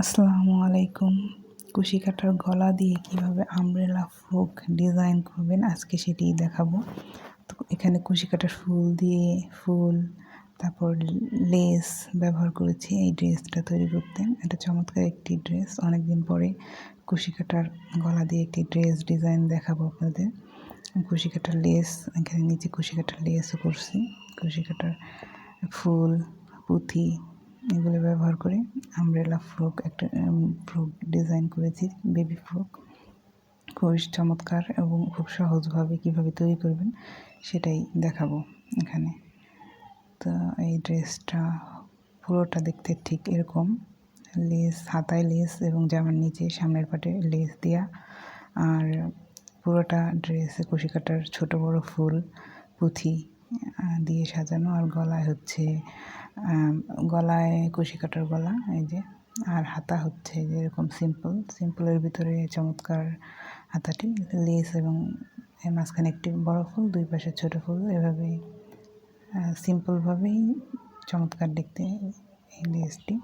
আসসালামু আলাইকুম। কুশি কাটার গলা দিয়ে কীভাবে আমব্রেলা ফ্রক ডিজাইন করবেন আজকে সেটিই দেখাবো। তো এখানে কুশি কাটার ফুল দিয়ে ফুল, তারপর লেস ব্যবহার করেছি এই ড্রেসটা তৈরি করতে। এটা চমৎকার একটি ড্রেস অনেকদিন পরে কুশি কাটার গলা দিয়ে একটি ড্রেস ডিজাইন দেখাবো আপনাদের। কুশি কাটার লেস এখানে নিচে কুশি কাটার লেসও করছি। কুশি কাটার ফুল, পুঁথি এগুলো ব্যবহার করে আমব্রেলা ফ্রক একটা ফ্রক ডিজাইন করেছি, বেবি ফ্রক। খুবই চমৎকার এবং খুব সহজভাবে কীভাবে তৈরি করবেন সেটাই দেখাবো এখানে। তো এই ড্রেসটা পুরোটা দেখতে ঠিক এরকম, লেস, হাতায় লেস এবং জামার নিচে সামনের পাটে লেস দেওয়া আর পুরোটা ড্রেসে কুশি কাটার ছোটো বড় ফুল, পুঁথি দিয়ে সাজানো আর গলায় হচ্ছে গলায় কুশি কাটার গলা, এই যে, আর হাতা হচ্ছে যে এরকম সিম্পল সিম্পলের ভিতরে চমৎকার হাতাটি লেস এবং মাঝখানে একটি বড় ফুল, দুই পাশে ছোট ফুল, এভাবে সিম্পলভাবেই চমৎকার দেখতে এই লেসটি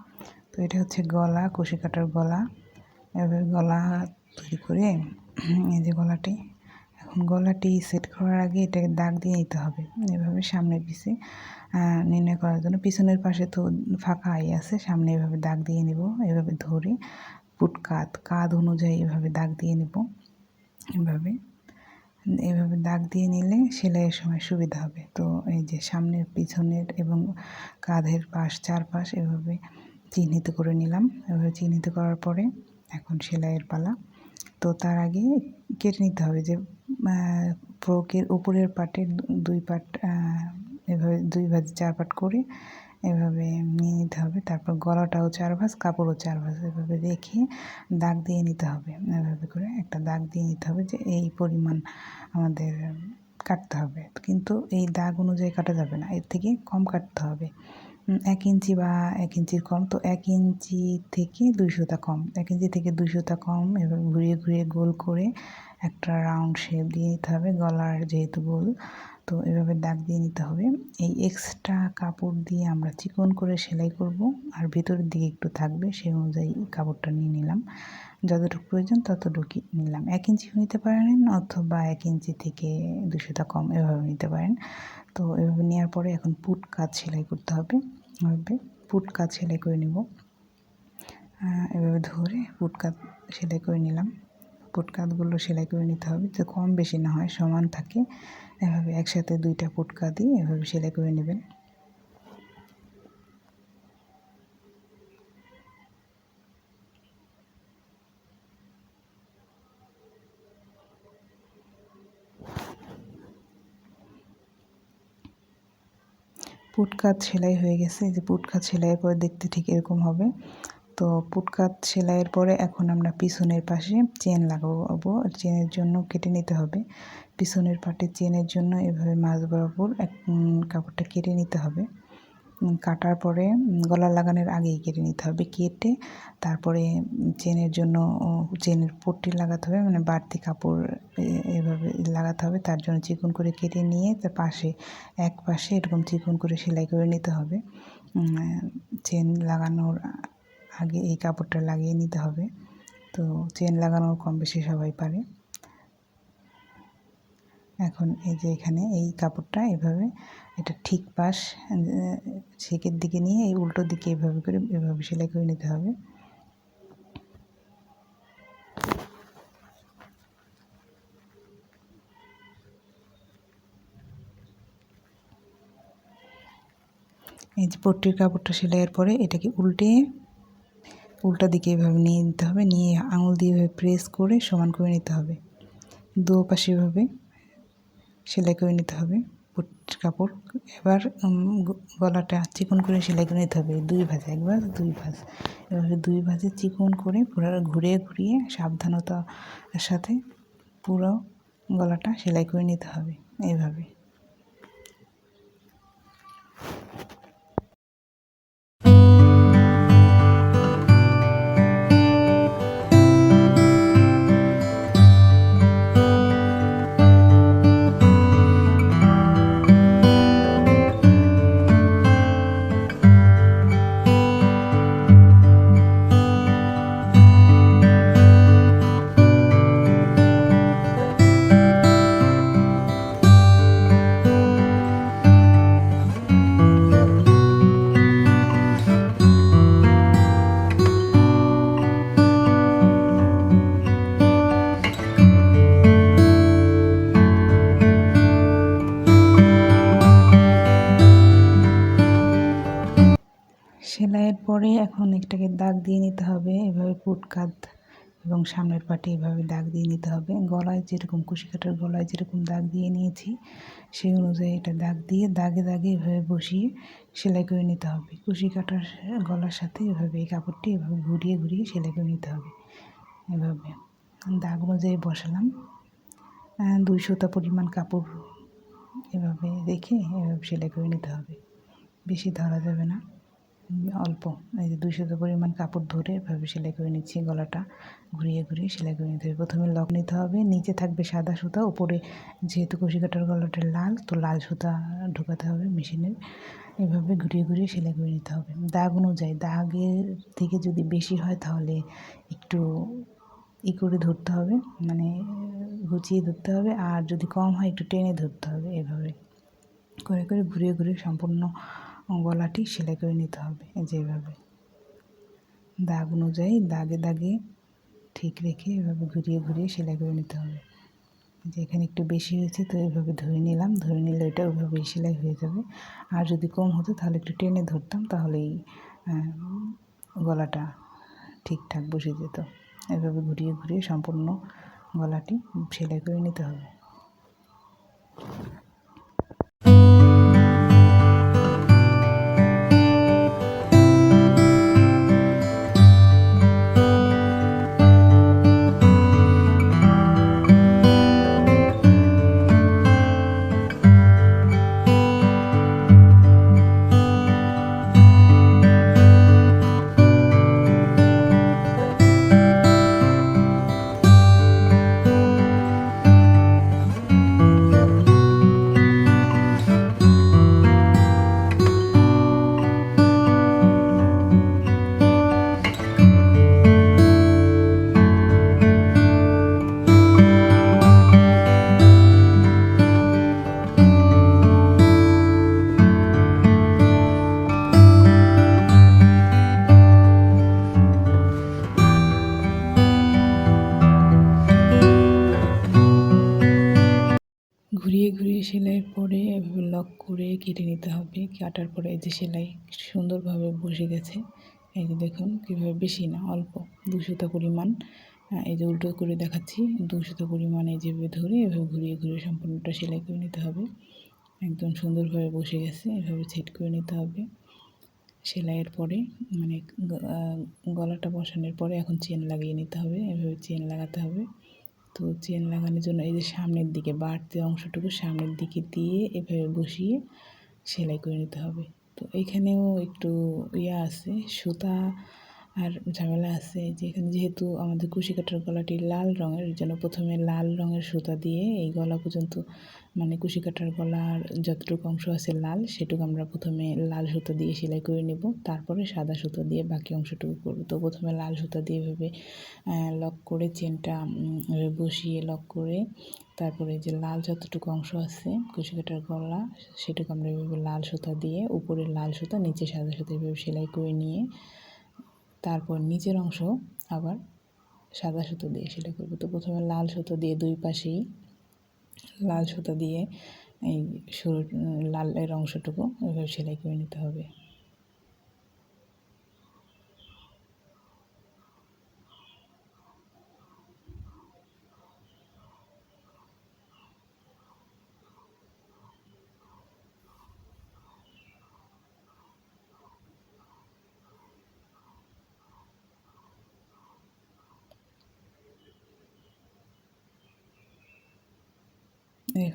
তো এটা হচ্ছে গলা, কুশি কাটার গলা, এভাবে গলা তৈরি করে, এই যে গলাটি এখন গলাটি সেট করার আগে এটাকে দাগ দিয়ে নিতে হবে। এভাবে সামনে পিছে নির্ণয় করার জন্য পিছনের পাশে তো ফাঁকা আই আছে, সামনে এভাবে দাগ দিয়ে নেব। এভাবে ধরে পুট কাত কাঁধ অনুযায়ী এভাবে দাগ দিয়ে নেব। এভাবে এভাবে দাগ দিয়ে নিলে সেলাইয়ের সময় সুবিধা হবে। তো এই যে সামনের, পিছনের এবং কাঁধের পাশ, চারপাশ এভাবে চিহ্নিত করে নিলাম। এভাবে চিহ্নিত করার পরে এখন সেলাইয়ের পালা। তো তার আগে কেটে নিতে হবে যে ফ্রকের উপরের পাটের দুই পাট এভাবে দুই ভাজ, চার পাট করে এভাবে নিয়ে নিতে হবে। তারপর গলাটাও চার ভাঁজ, কাপড়ও চার ভাঁজ এভাবে রেখে দাগ দিয়ে নিতে হবে। এভাবে করে একটা দাগ দিয়ে নিতে হবে যে এই পরিমাণ আমাদের কাটতে হবে। কিন্তু এই দাগ অনুযায়ী কাটা যাবে না, এর থেকে কম কাটতে হবে। এক ইঞ্চি বা এক ইঞ্চির কম। তো এক ইঞ্চি থেকে দুইশোটা কম। এক ইঞ্চি থেকে দুইশোটা কম এবার ঘুরিয়ে ঘুরিয়ে গোল করে একটা রাউন্ড শেপ দিয়ে দিতে হবে গলার যেহেতু গোল। তো এভাবে দাগ দিয়ে নিতে হবে। এই এক্সট্রা কাপড় দিয়ে আমরা চিকন করে সেলাই করব আর ভেতরের দিকে একটু থাকবে সেই অনুযায়ী কাপড়টা নিয়ে নিলাম। যতটুকু প্রয়োজন ততটুকুই নিলাম। এক ইঞ্চিও নিতে পারেন অথবা এক ইঞ্চি থেকে দুশোটা কম এভাবে নিতে পারেন। তো এভাবে নেওয়ার পরে এখন পুট কাজ সেলাই করতে হবে। এভাবে পুট কাজ সেলাই করে নেব। এভাবে ধরে পুট কাজ সেলাই করে নিলাম। পুটকাতগুলো সেলাই করে নিতে হবে। যে কম বেশি না হয়, সমান থাকে। এভাবে একসাথে দুইটা পুটকা দিয়ে এভাবে সেলাই করে নেবেন। পুটকাত সেলাই হয়ে গেছে, এই যে পুটকাত সেলাইয়ের পরে দেখতে ঠিক এরকম হবে। তো পুটকাত সেলাইয়ের পরে এখন আমরা পিছনের পাশে চেন লাগাবো। চেনের জন্য কেটে নিতে হবে। পিছনের পাটে চেনের জন্য এভাবে মাছ বরাবর এক কাপড়টা কেটে নিতে হবে। কাটার পরে গলা লাগানোর আগেই কেটে নিতে হবে। কেটে তারপরে চেনের জন্য চেনের পট্টি লাগাতে হবে। মানে বাড়তি কাপড় এভাবে লাগাতে হবে। তার জন্য চিকন করে কেটে নিয়ে তার পাশে, এক পাশে এরকম চিকন করে সেলাই করে নিতে হবে। চেন লাগানোর আগে এই কাপড়টা লাগিয়ে নিতে হবে। তো চেন লাগানো কম বেশি সবাই পারে। এখন এই যে এখানে এই কাপড়টা এভাবে এটা ঠিক পাশ, ছেকের দিকে নিয়ে এই উল্টো দিকে এভাবে করে, এভাবে সেলাই করে নিতে হবে। এই যে পট্টির কাপড়টা সেলাইয়ের পরে এটাকে উল্টে উল্টা দিকে এভাবে নিয়ে নিতে হবে, নিয়ে আঙুল দিয়ে এভাবে প্রেস করে সমান করে নিতে হবে। দু পাশে এভাবে সেলাই করে নিতে হবে কাপড়। এবার গলাটা চিকন করে সেলাই করে নিতে হবে, দুই ভাজে এক ভাজ দুই ভাজ। এভাবে দুই ভাজে চিকন করে পুরো ঘুরিয়ে ঘুরিয়ে সাবধানতার সাথে পুরো গলাটা সেলাই করে নিতে হবে এইভাবে এবং সামনের পাটে এভাবে দাগ দিয়ে নিতে হবে। গলায় যেরকম কাটার গলায় যেরকম দাগ দিয়ে নিয়েছি, সেই অনুযায়ী এটা দাগ দিয়ে দাগে দাগে এভাবে বসিয়ে সেলাই করে নিতে হবে। কাটার গলার সাথে এভাবে, এই কাপড়টি এভাবে ঘুরিয়ে ঘুরিয়ে সেলাই করে নিতে হবে। এভাবে। দাগ অনুযায়ী বসালাম। দুই সুতা পরিমাণ কাপড় এভাবে রেখে এভাবে সেলাই করে নিতে হবে। বেশি ধরা যাবে না। অল্প, এই যে দুইশো পরিমাণ কাপড় ধরে এভাবে সেলাই করে নিচ্ছি গলাটা। ঘুরিয়ে ঘুরিয়ে সেলাই করে নিতে হবে। প্রথমে লক নিতে হবে, নিচে থাকবে সাদা সুতা, উপরে যেহেতু কুশি কাটার গলাটা লাল, তো লাল সুতা ঢোকাতে হবে মেশিনের। এভাবে ঘুরিয়ে ঘুরিয়ে সেলাই করে নিতে হবে। দাগ অনুযায়ী, দাগের থেকে যদি বেশি হয় তাহলে একটু ই করে ধরতে হবে মানে গুছিয়ে ধরতে হবে, আর যদি কম হয় একটু টেনে ধরতে হবে এভাবে। করে করে ঘুরিয়ে ঘুরিয়ে সম্পূর্ণ গলাটি সেলাই করে নিতে হবে যেভাবে দাগ অনুযায়ী দাগে দাগে ঠিক রেখে এভাবে ঘুরিয়ে ঘুরিয়ে সেলাই করে নিতে হবে। যে এখানে একটু বেশি হয়েছে তো এভাবে ধরে নিলাম, ধরে নিলে এটা ওইভাবেই সেলাই হয়ে যাবে। আর যদি কম হতো তাহলে একটু টেনে ধরতাম, তাহলেই গলাটা ঠিকঠাক বসে যেত। এভাবে ঘুরিয়ে ঘুরিয়ে সম্পূর্ণ গলাটি সেলাই করে নিতে হবে। কেটে নিতে হবে। কাটার পরে এই যে সেলাই সুন্দরভাবে বসে গেছে। এই যে দেখুন কীভাবে বেশি না, অল্প। দুশোটা পরিমাণ এই যে উল্টো করে দেখাচ্ছি। দুশোটা পরিমাণ এই যেভাবে ধরে এভাবে ঘুরিয়ে ঘুরিয়ে সম্পূর্ণটা সেলাই করে নিতে হবে। একদম সুন্দরভাবে বসে গেছে, এভাবে সেট করে নিতে হবে। সেলাইয়ের পরে মানে গলাটা বসানোর পরে এখন চেন লাগিয়ে নিতে হবে। এভাবে চেন লাগাতে হবে। তো চেন লাগানোর জন্য এই যে সামনের দিকে বাড়তি অংশটুকু সামনের দিকে দিয়ে এভাবে বসিয়ে সেলাই করে নিতে হবে। তো এখানেও একটু ইয়ে আছে, সুতা আর ঝামেলা আছে যে এখানে যেহেতু আমাদের কুশি কাটার গলাটি লাল রঙের এই জন্য প্রথমে লাল রঙের সুতা দিয়ে এই গলা পর্যন্ত মানে কুশি কাটার গলার যতটুকু অংশ আছে লাল, সেটুকু আমরা প্রথমে লাল সুতো দিয়ে সেলাই করে নেব। তারপরে সাদা সুতো দিয়ে বাকি অংশটুকু করব। তো প্রথমে লাল সুতা দিয়ে এভাবে লক করে চেনটা বসিয়ে লক করে তারপরে যে লাল যতটুকু অংশ আছে কুশি কাটার গলা, সেটুকু আমরা এভাবে লাল সুতা দিয়ে উপরে লাল সুতা নিচে সাদা সুতা এভাবে সেলাই করে নিয়ে তারপর নিচের অংশ আবার সাদা সুতো দিয়ে সেলাই করব। তো প্রথমে লাল সুতো দিয়ে দুই পাশেই, লাল সুতো দিয়ে এই শুরু লালের অংশটুকু এভাবে সেলাই করে নিতে হবে।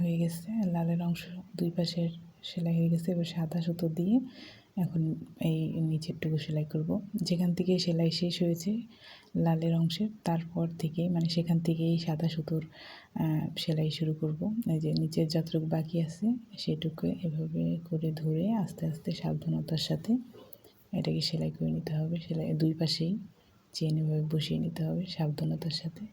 হয়ে গেছে, লালের অংশ দুই পাশের সেলাই হয়ে গেছে, এবার সাদা সুতো দিয়ে এখন এই নিচেরটুকু সেলাই করব। যেখান থেকে সেলাই শেষ হয়েছে লালের অংশে তারপর থেকে মানে সেখান থেকেই সাদা সুতোর সেলাই শুরু করব। এই যে নিচের যতটুকু বাকি আছে সেটুকু এভাবে করে ধরে আস্তে আস্তে সাবধানতার সাথে এটাকে সেলাই করে নিতে হবে। সেলাই, দুই পাশেই চেন এভাবে বসিয়ে নিতে হবে সাবধানতার সাথে।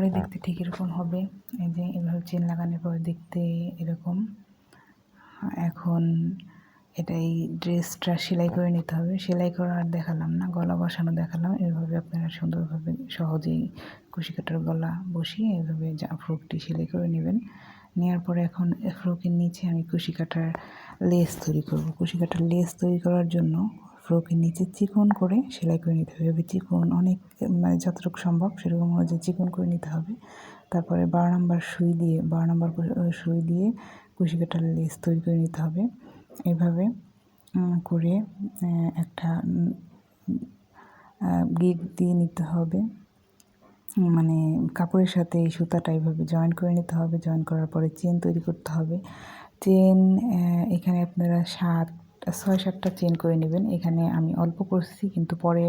পরে দেখতে ঠিক এরকম হবে। এই যে এভাবে চেন লাগানোর পরে দেখতে এরকম। এখন এটা এই ড্রেসটা সেলাই করে নিতে হবে। সেলাই করা আর দেখালাম না গলা বসানো দেখালাম। এভাবে আপনারা সুন্দরভাবে সহজেই কুশি কাটার গলা বসিয়ে এভাবে যা ফ্রকটি সেলাই করে নেবেন। নেওয়ার পরে এখন ফ্রকের নিচে আমি কুশি কাটার লেস তৈরি করব। কুশি কাটার লেস তৈরি করার জন্য ফ্রকের নিচে চিকন করে সেলাই করে নিতে হবে। চিকন অনেক মানে যতটুকু সম্ভব সেরকম অনুযায়ী চিকন করে নিতে হবে। তারপরে বারো নম্বর সুই দিয়ে, বারো নম্বর সুই দিয়ে কুশি কাটার লেস তৈরি করে নিতে হবে। এভাবে করে একটা গিট দিয়ে নিতে হবে। মানে কাপড়ের সাথে এই সুতাটা এইভাবে জয়েন করে নিতে হবে। জয়েন করার পরে চেন তৈরি করতে হবে। চেন এখানে আপনারা সাত ছয় সাতটা চেন করে নেবেন। এখানে আমি অল্প করছি, কিন্তু পরে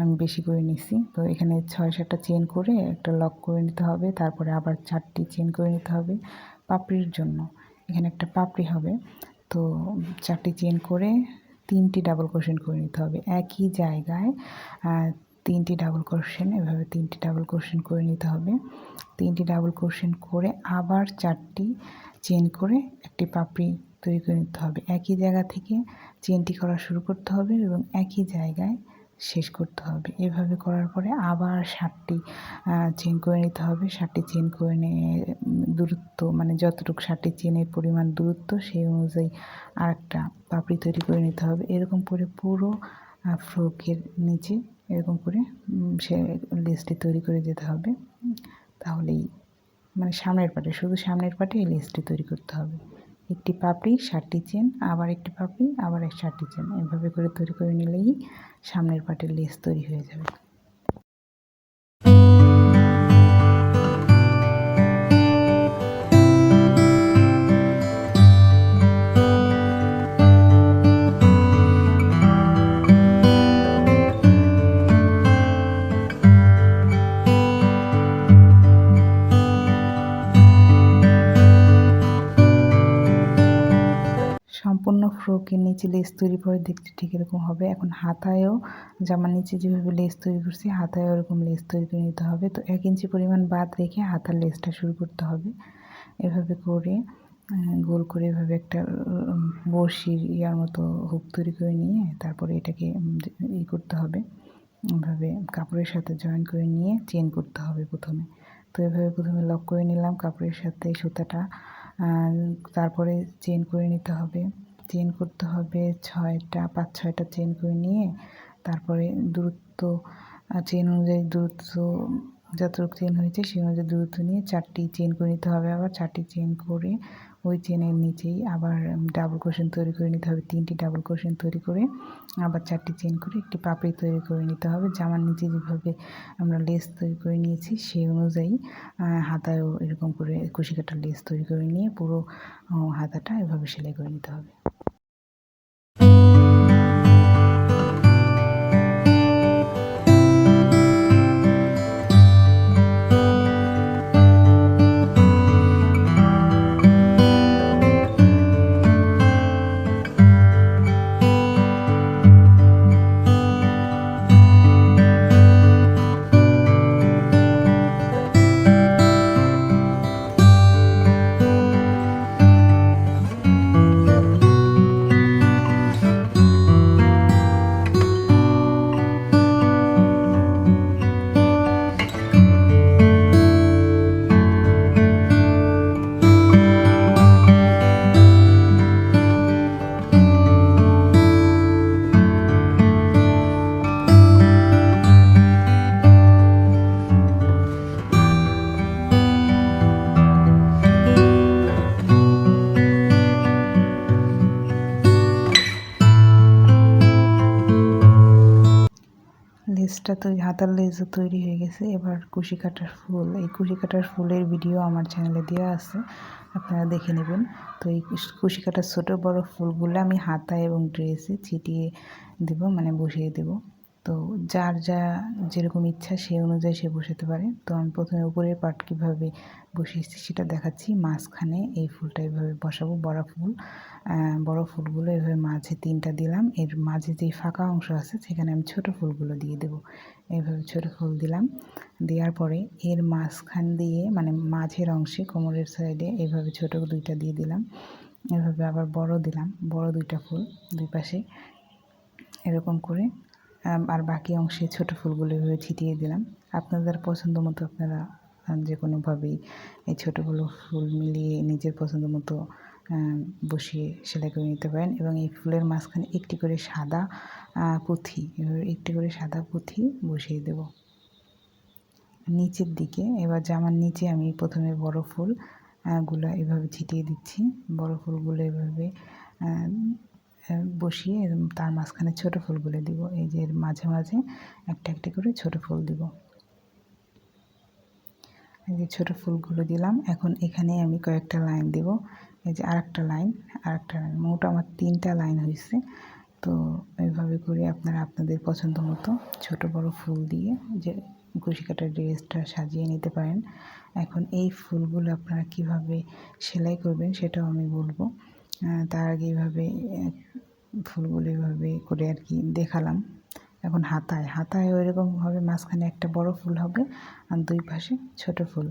আমি বেশি করে নিছি। তো এখানে ছয় সাতটা চেন করে একটা লক করে নিতে হবে, তারপরে আবার চারটি চেন করে নিতে হবে পাপড়ির জন্য। এখানে একটা পাপড়ি হবে। তো চারটি চেন করে তিনটি ডাবল ক্রোশেন করে নিতে হবে। একই জায়গায় তিনটি ডাবল ক্রোশেন, এভাবে তিনটি ডাবল ক্রোশেন করে নিতে হবে। তিনটি ডাবল ক্রোশেন করে আবার চারটি চেন করে একটি পাপড়ি তৈরি করে নিতে হবে। একই জায়গা থেকে চেনটি করা শুরু করতে হবে এবং একই জায়গায় শেষ করতে হবে। এভাবে করার পরে আবার ষাটটি চেন করে নিতে হবে। ষাটটি চেন করে নিয়ে দূরত্ব মানে যতটুকু ষাটটি চেনের পরিমাণ দূরত্ব, সেই অনুযায়ী আর একটা পাপড়ি তৈরি করে নিতে হবে। এরকম করে পুরো ফ্রকের নিচে এরকম করে সে লেসটি তৈরি করে যেতে হবে। তাহলেই মানে সামনের পাটে, শুধু সামনের পাটে এই লেসটি তৈরি করতে হবে। একটি পাপড়ি ষাটটি চেন, আবার একটি পাপড়ি, আবার এক ষাটটি চেন। এভাবে করে তৈরি করে নিলেই সামনের পাটের লেস তৈরি হয়ে যাবে। ফ্রকের নিচে লেস তৈরি করে দেখতে ঠিক এরকম হবে। এখন হাতায়ও জামার নিচে যেভাবে লেস তৈরি করছি, হাতায়ও এরকম লেস তৈরি করে নিতে হবে। তো এক ইঞ্চি পরিমাণ বাদ রেখে হাতার লেসটা শুরু করতে হবে। এভাবে করে গোল করে এভাবে একটা বড়শির ইয়ার মতো হুক তৈরি করে নিয়ে তারপরে এটাকে ই করতে হবে। এভাবে কাপড়ের সাথে জয়েন করে নিয়ে চেন করতে হবে প্রথমে। তো এভাবে প্রথমে লক করে নিলাম কাপড়ের সাথে, সুতাটা তারপরে চেন করে নিতে হবে। চেন করতে হবে, ছয়টা, পাঁচ, ছয়টা চেন করে নিয়ে তারপরে দূরত্ব চেন অনুযায়ী দূরত্ব, যতটুকু চেন হয়েছে সেই অনুযায়ী দূরত্ব নিয়ে চারটি চেন করে নিতে হবে আবার। চারটি চেন করে ওই চেনের নিচেই আবার ডাবল কোশন তৈরি করে নিতে হবে, তিনটি ডাবল কোশন তৈরি করে আবার চারটি চেন করে একটি পাপড়ি তৈরি করে নিতে হবে। জামার নিচে যেভাবে আমরা লেস তৈরি করে নিয়েছি সেই অনুযায়ী হাতায়ও এরকম করে কুশি কাটার লেস তৈরি করে নিয়ে পুরো হাতাটা এভাবে সেলাই করে নিতে হবে। লেসটা তৈরি হাতার লেজও তৈরি হয়ে গেছে। এবার কুশি কাটার ফুল, এই কুশি কাটার ফুলের ভিডিও আমার চ্যানেলে দেওয়া আছে, আপনারা দেখে নেবেন। তো এই কুশি কাটার ছোটো বড়ো ফুলগুলো আমি হাতা এবং ড্রেসে ছিটিয়ে দেবো মানে বসিয়ে দেব। তো যার যা যেরকম ইচ্ছা সেই অনুযায়ী সে বসাতে পারে। তো আমি প্রথমে উপরের পাট কীভাবে বসিয়েছি সেটা দেখাচ্ছি। মাঝখানে এই ফুলটা এইভাবে বসাবো, বড় ফুল। বড় ফুলগুলো এভাবে মাঝে তিনটা দিলাম। এর মাঝে যে ফাঁকা অংশ আছে সেখানে আমি ছোট ফুলগুলো দিয়ে দেব। এইভাবে ছোট ফুল দিলাম। দেওয়ার পরে এর মাঝখান দিয়ে মানে মাঝের অংশে কোমরের সাইডে এইভাবে ছোট দুইটা দিয়ে দিলাম। এভাবে আবার বড় দিলাম। বড় দুইটা ফুল দুই পাশে। এরকম করে আর বাকি অংশে ছোট ফুলগুলো এভাবে ছিটিয়ে দিলাম। আপনাদের পছন্দ মতো আপনারা যে কোনোভাবেই এই ছোটোগুলো ফুল মিলিয়ে নিজের পছন্দ মতো বসিয়ে সেলাই করে নিতে পারেন এবং এই ফুলের মাঝখানে একটি করে সাদা পুঁথি, এভাবে একটি করে সাদা পুঁথি বসিয়ে দেব। নিচের দিকে, এবার জামার নিচে আমি প্রথমে বড় ফুলগুলো এভাবে ছিটিয়ে দিচ্ছি। বড় ফুলগুলো এভাবে বসিয়ে তার মাঝখানে ছোট ফুলগুলো দিব। এই যে মাঝে মাঝে একটা একটা করে ছোট ফুল দিব। এই যে ছোটো ফুলগুলো দিলাম। এখন এখানে আমি কয়েকটা লাইন দেব। এই যে আরেকটা লাইন আরেকটা লাইন। মোট আমার তিনটা লাইন হয়েছে তো এইভাবে করে আপনারা আপনাদের পছন্দ মতো ছোটো বড় ফুল দিয়ে যে কুশি কাটার ড্রেসটা সাজিয়ে নিতে পারেন। এখন এই ফুলগুলো আপনারা কীভাবে সেলাই করবেন সেটাও আমি বলব। তার আগে এইভাবে ফুলগুলো এইভাবে করে আর কি দেখালাম। এখন হাতায় হাতায় ওইরকমভাবে মাঝখানে একটা বড় ফুল হবে আর দুই পাশে ছোট ফুল।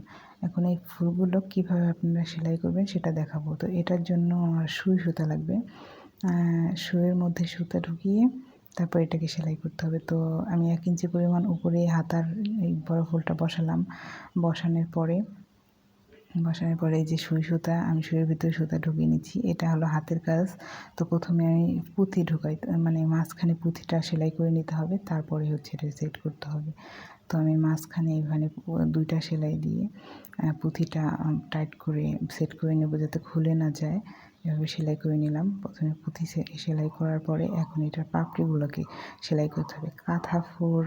এখন এই ফুলগুলো কীভাবে আপনারা সেলাই করবেন সেটা দেখাবো। তো এটার জন্য আমার সুই সুতা লাগবে। সুইয়ের মধ্যে সুতা ঢুকিয়ে তারপর এটাকে সেলাই করতে হবে। তো আমি এক ইঞ্চি পরিমাণ উপরে হাতার এই বড় ফুলটা বসালাম। বসানোর পরে বসানোর পরে এই যে সুই সুতা, আমি সুইয়ের ভিতরে সুতা ঢুকিয়ে নিচ্ছি। এটা হলো হাতের কাজ। তো প্রথমে আমি পুঁথি ঢুকাই মানে মাঝখানে পুঁথিটা সেলাই করে নিতে হবে, তারপরে হচ্ছে এটা সেট করতে হবে। তো আমি মাঝখানে এখানে দুইটা সেলাই দিয়ে পুঁথিটা টাইট করে সেট করে নেব যাতে খুলে না যায়। এভাবে সেলাই করে নিলাম। প্রথমে পুঁথি সেলাই করার পরে এখন এটার পাপড়িগুলোকে সেলাই করতে হবে। কাঁথা ফোর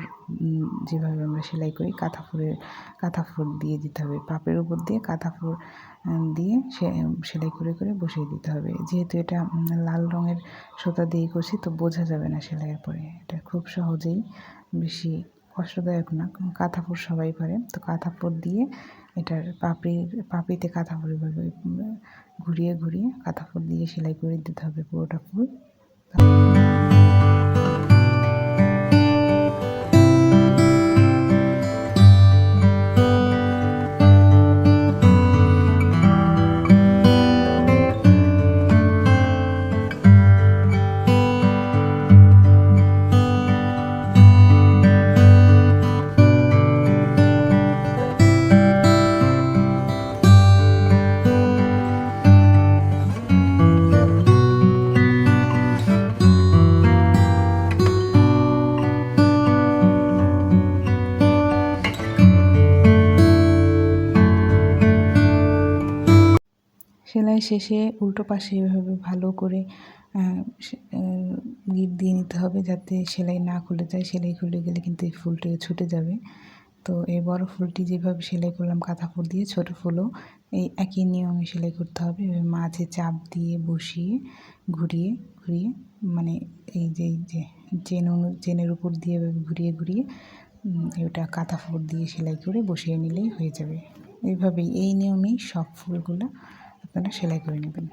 যেভাবে আমরা সেলাই করি কাঁথা ফোরের, কাঁথা ফোর দিয়ে দিতে হবে। পাপের উপর দিয়ে কাঁথা ফোর দিয়ে সেলাই করে করে বসিয়ে দিতে হবে। যেহেতু এটা লাল রঙের সুতা দিয়ে করছি তো বোঝা যাবে না সেলাইয়ের পরে। এটা খুব সহজেই বেশি কষ্টদায়ক না কাঁথা ফুল সবাই পারে। তো কাঁথা ফুল দিয়ে এটার পাপড়ির পাপড়িতে কাঁথা ফুল ঘুরিয়ে ঘুরিয়ে কাঁথা ফুল দিয়ে সেলাই করে দিতে হবে পুরোটা ফুল। শেষে উল্টো পাশে এভাবে ভালো করে গিট দিয়ে নিতে হবে যাতে সেলাই না খুলে যায়। সেলাই খুলে গেলে কিন্তু এই ফুলটা ছুটে যাবে। তো এই বড় ফুলটি যেভাবে সেলাই করলাম, কাঁথা ফুল দিয়ে, ছোট ফুলও এই একই নিয়মে সেলাই করতে হবে। মাঝে চাপ দিয়ে বসিয়ে, ঘুরিয়ে ঘুরিয়ে মানে এই যে যে চেন চেনের উপর দিয়ে ঘুরিয়ে ঘুরিয়ে এটা কাঁথা ফুল দিয়ে সেলাই করে বসিয়ে নিলেই হয়ে যাবে। এইভাবেই, এই নিয়মেই সব ফুলগুলো আপনারা সেলাই করে নেবেন।